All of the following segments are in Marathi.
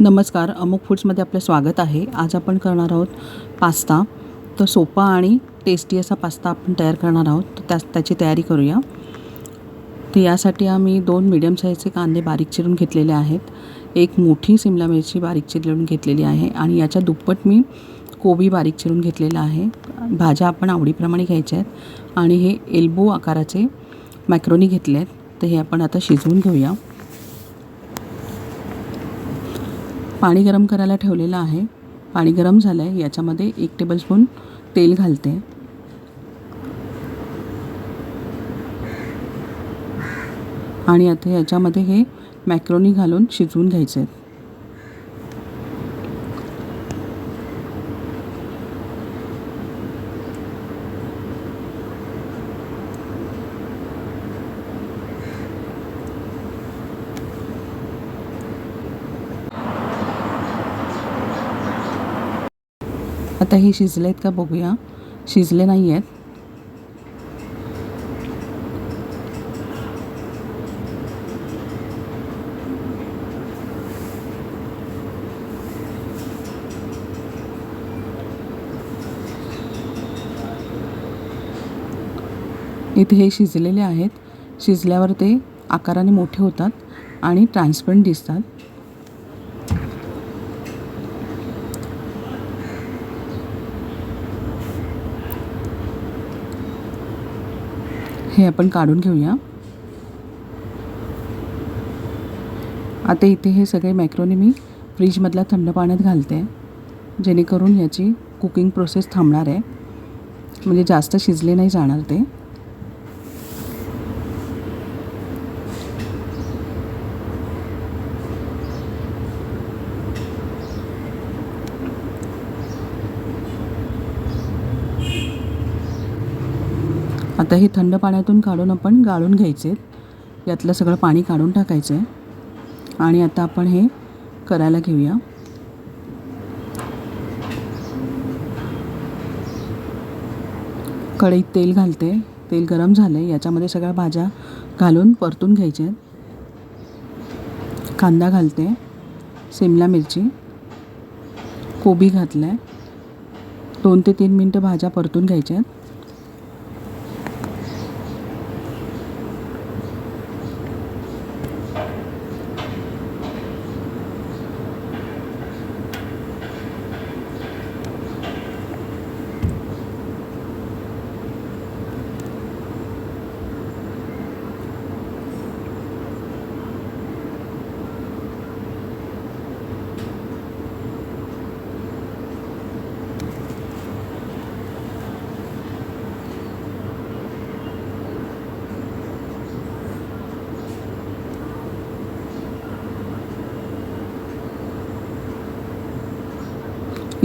नमस्कार अमुक फूड्समध्ये आपलं स्वागत आहे. आज आपण करणार आहोत पास्ता. तर सोपा आणि टेस्टी असा पास्ता आपण तयार करणार आहोत. तर त्या त्याची तयारी करूया. तर यासाठी आम्ही दोन मिडियम साईजचे कांदे बारीक चिरून घेतलेले आहेत. एक मोठी सिमला मिरची बारीक चिरून घेतलेली आहे आणि याच्या दुप्पट मी कोबी बारीक चिरून घेतलेला आहे. भाज्या आपण आवडीप्रमाणे घ्यायच्या आहेत आणि हे एल्बो आकाराचे मॅक्रोनी घेतले आहेत तर हे आपण आता शिजवून घेऊया. पाणी गरम करायला ठेवलेलं आहे. पाणी गरम झालं आहे याच्यामध्ये एक टेबलस्पून तेल घालते. आणि आता याच्यामध्ये हे मॅक्रोनी घालून शिजवून घ्यायचे आहेत आता हे शिजले आहेत का बघूया. शिजले नाही आहेत इथे हे शिजलेले आहेत. शिजल्यावर ते आकाराने मोठे होतात आणि ट्रान्सपरंट दिसतात. हे आपण काढून घेऊया. आता इथे हे सगळे मॅक्रोनी मी फ्रीजमधल्या थंड पाण्यात घालते जेणेकरून याची कुकिंग प्रोसेस थांबणार आहे. म्हणजे जास्त शिजले नाही जाणार ते. आता हे थंड पाण्यातून काढून आपण गाळून घ्यायचे. यातलं सगळं पाणी काढून टाकायचं. आहे आणि आता आपण हे करायला घेऊया. कढईत तेल घालते. तेल गरम झालं आहे याच्यामध्ये सगळ्या भाज्या घालून परतून घ्यायच्या आहेत कांदा घालते. सिमला मिरची. कोबी घातलं आहे दोन ते तीन मिनटं भाज्या परतून घ्यायच्या आहेत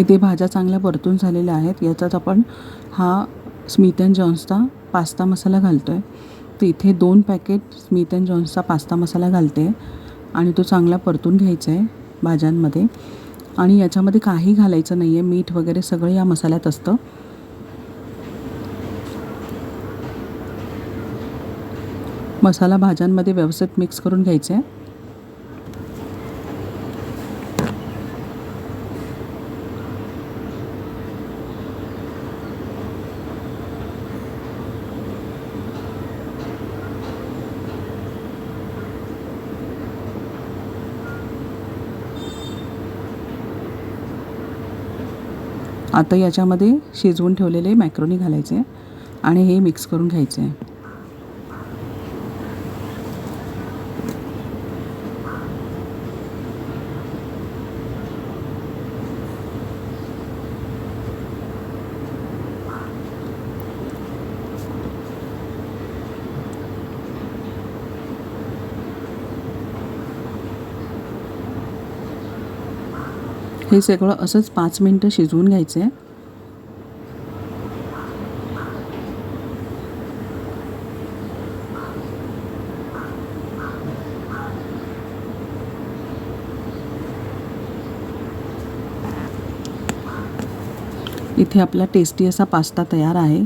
इथे भाज्या चांगल्या परतून झालेल्या आहेत. याचाच आपण हा स्मिथ अँड जॉन्सचा पास्ता मसाला घालतो आहे तर इथे दोन पॅकेट स्मिथ अँड जॉन्सचा पास्ता मसाला घालते. आणि तो चांगला परतून घ्यायचा आहे भाज्यांमध्ये. आणि याच्यामध्ये काही घालायचं नाही आहे मीठ वगैरे सगळं या मसाल्यात असतं. मसाला भाज्यांमध्ये व्यवस्थित मिक्स करून घ्यायचा आहे आता याच्यामध्ये शिजवून ठेवलेले मॅक्रोनी घालायचे आणि हे मिक्स करून घ्यायचे. आहे हे सगळं असंच पाच मिनटं शिजवून घ्यायचं आहे इथे आपला टेस्टी असा पास्ता तयार आहे.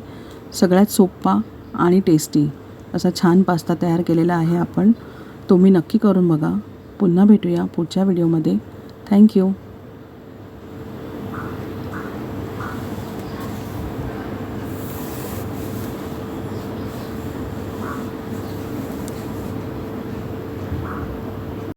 सगळ्यात सोपा आणि टेस्टी असा छान पास्ता तयार केलेला आहे आपण. तुम्ही नक्की करून बघा. पुन्हा भेटूया पुढच्या व्हिडिओमध्ये थँक्यू